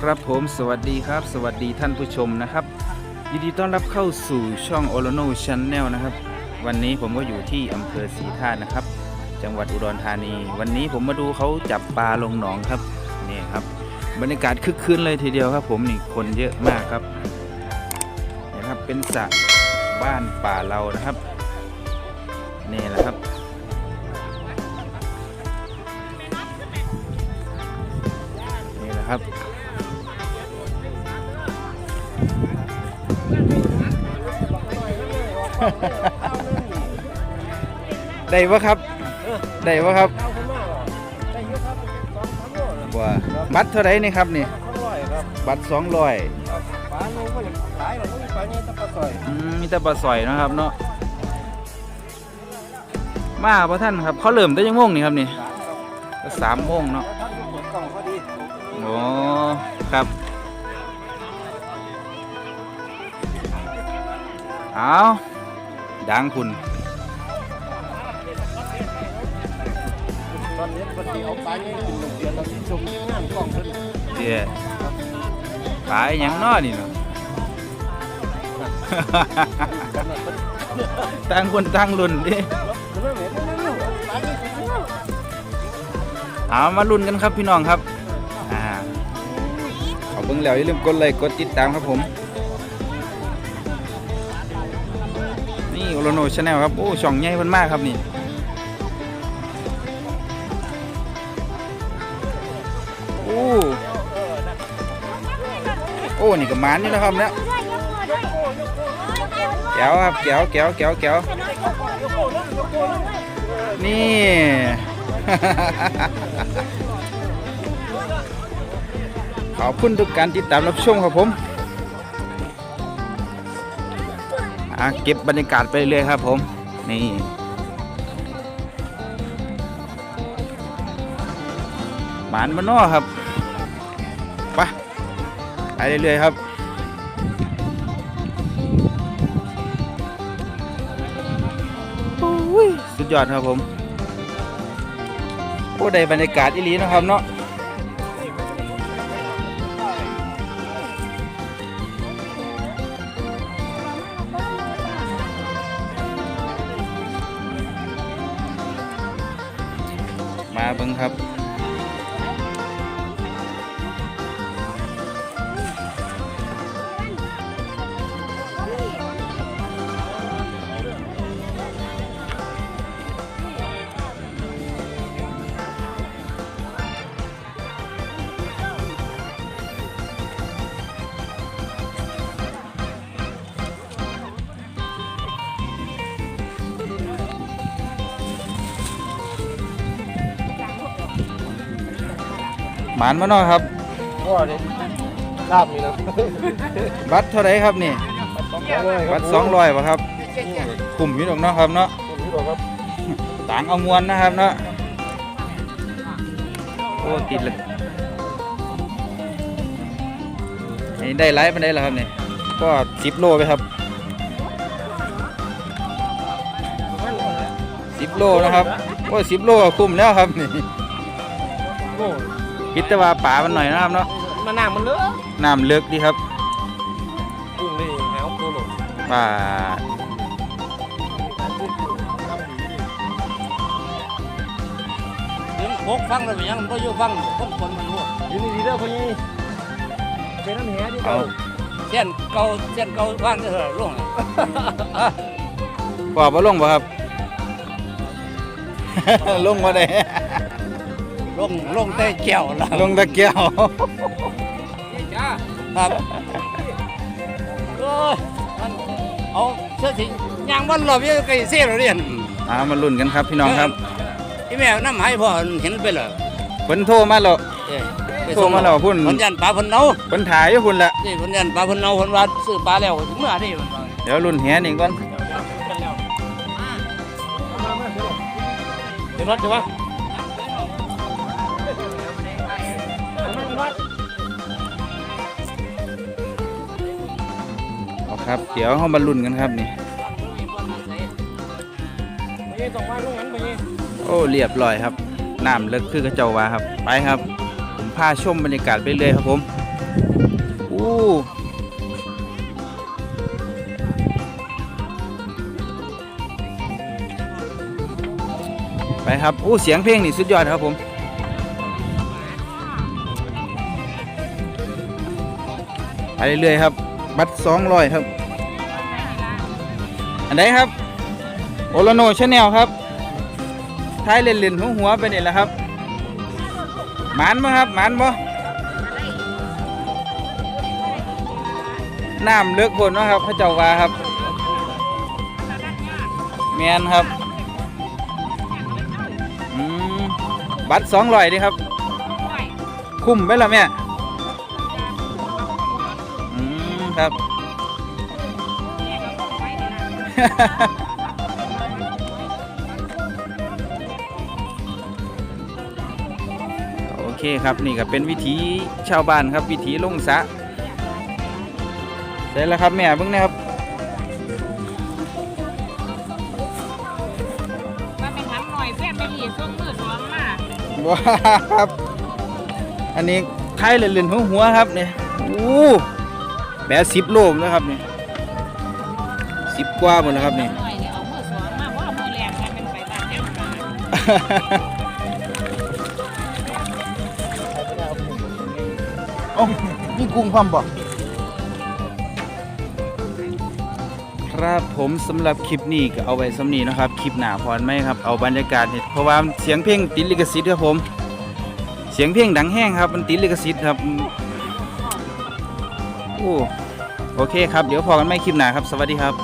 ครับผมสวัสดีครับ สวัสดีท่านผู้ชมนะครับ ยินดีต้อนรับเข้าสู่ช่อง o l o n o Channel นะครับ วันนี้ผมก็อยู่ที่อำเภอศรีธาตุนะครับ จังหวัดอุดรธานี วันนี้ผมมาดูเขาจับปลาลงหนองครับนี่ครับ บรรยากาศคึกคืนเลยทีเดียวครับ ผมนี่คนเยอะมากครับนี่ครับเป็นสระบ้านป่าเรานะครับนี่แหละครับนี่แหละครับ ได้ปะครับ ได้ปะครับว่าบัตรเท่าไรนี่ครับนี่บัตรสองร้อยอยมีแต่ปลาสอยนะครับเนาะมาพระท่านครับเขาเริ่มได้ยังโมงนี่ครับนี่ก็สามโมงเนาะโอ้ครับเอา ดังคุณตอนนี้ปฏิเอาปลาเนี่ยกินหนึ่งเดือนเราที่ชมงานกล่องเพิ่นเดี๋ยวขายหยังน้อนี่เนาะตั้งคนตั้งรุ่นดิเรื่องเห็นเรื่องปลาเนี่ยกินแล้วเอามารุ่นกันครับพี่น้องครับ อ่าขอเบิ่งแล้วอย่าลืมกดไลค์กดติดตามครับผม โอโลโนชาแนลครับ โอ้ ช่องใหญ่เพิ่นมากครับนี่โอ้โอ้นี่ก็มานนี่นะครับเนี่ยแก้วครับแก้วแก้วแก้วแก้วนี่ ขอบคุณทุกการติดตามรับชมครับผม อะเก็บบรรยากาศไปเรื่อยครับผม นี่หมานมานอครับไปไปเรื่อยๆครับสุดยอดครับผมโอ้ได้บรรยากาศอีหลีนะครับเนาะ เบิ้งครับ หมานมาเนาะครับ ก็เนี่ยลาบนี่นะบัตรเท่าไหรครับนี่ บัตรสองร้อยป่ะครับกลุ่มอยู่ตรงเนาะครับเนาะนี่บอกครับต่างเอามวนนะครับเนาะ โอ้ติดเลยนี่ได้ไลฟ์มันได้แล้วครับนี่ ก็สิบโลไปครับสิบโลนะครับ โอ้สิบโลก็คุ้มแล้วครับนี่โอ้ คิดแต่ว่าป่ามันหน่อยนะครับเนาะมานั่งมันเลอะน้ำเลือกดีครับกุ้งนี่แหวตัวหลงป่าเดี๋ยวพกฟังเลยยังมันก็อยู่ฟังคนคนมันรู้ยินดีเด้อพ่อยี่เป็นน้ำแหที่เอาเก่าเส้นเก่าเส้นเก่าฟังเถอะล่วงอะปอบว่าลงป่ะครับ ลงมาได้ ลงลงเต้เกี่ยวแล้วลงตะเกียว ครับโอ้ยมันเอาเสื้อสียางวันหลบยังไก่เสียเราเรียนอ่ามาลุ้นกันครับพี่น้องครับอีแม่น้ำให้พ่อเห็นไปเลยเพิ่นโทรมาแล้ว เอ้ยไปโทรมาแล้วพุ่นผลยันปลาเพันเนาเพิ่นถ่ายอยู่พุ่นละนี่ผลยันปลาเพันเนาผลว่าซื้อปลาแล้วถึงเมื่อนี่มันว่าเดี๋ยวลุ้นแหนี่ก่อน เดี๋ยวรถจะวะ ครับ เดี๋ยวเฮามาลุ้นกันครับนี่โอ้เรียบร้อยครับน้ำเลิกคือกระเจ้าวาครับ ไปครับ ผมพาชมบรรยากาศไปเรื่อยครับผมอู้ไปครับอู้เสียงเพลงนี่สุดยอดครับผมไปเรื่อยๆครับ บัตรสองร้อยครับ อันไหนครับ โอโลโนชาแนลครับท้ายเล่นๆหัวหัวไปนี่แหละครับหมานบ่ครับหมานบ่น้ำเลือกบนนะครับพระเจ้าว่าครับแมนครับบัตรสองร้อยดิครับ คุ้มไหมล่ะแม่ ครับ โอเคครับนี่ก็เป็นวิถีชาวบ้านครับวิถีลงสระเสร็จแล้วครับแม่เบิ่งนะครับมาเป็นหันหน่อยแฟนไปหลีช่วงมือสองมาว้าครับ อันนี้ไข่เล่นๆหัวหัวๆครับเนี่ย อู้ แบะสิบโลมนะครับเนี่ยสิบกว่าหมดแล้วครับเนี่ยหน่อยเนี่ยเอามือสองมาเพราะเอามือแรงกันเป็นไปตามเจ้ามาโอ้นี่กุ้งพร้อมบ่ครับผมสำหรับคลิปนี้ก็เอาไว้สำนีนะครับ คลิปหนาพรไหมครับ เอาบรรยากาศเนี่ยเพราะว่าเสียงเพลงติดลิขสิทธิ์ครับผม เสียงเพลงดังแห้งครับ มันติดลิขสิทธิ์ครับ โอ้โอเคครับ เดี๋ยวพอกันไม่คลิปหนาครับ สวัสดีครับ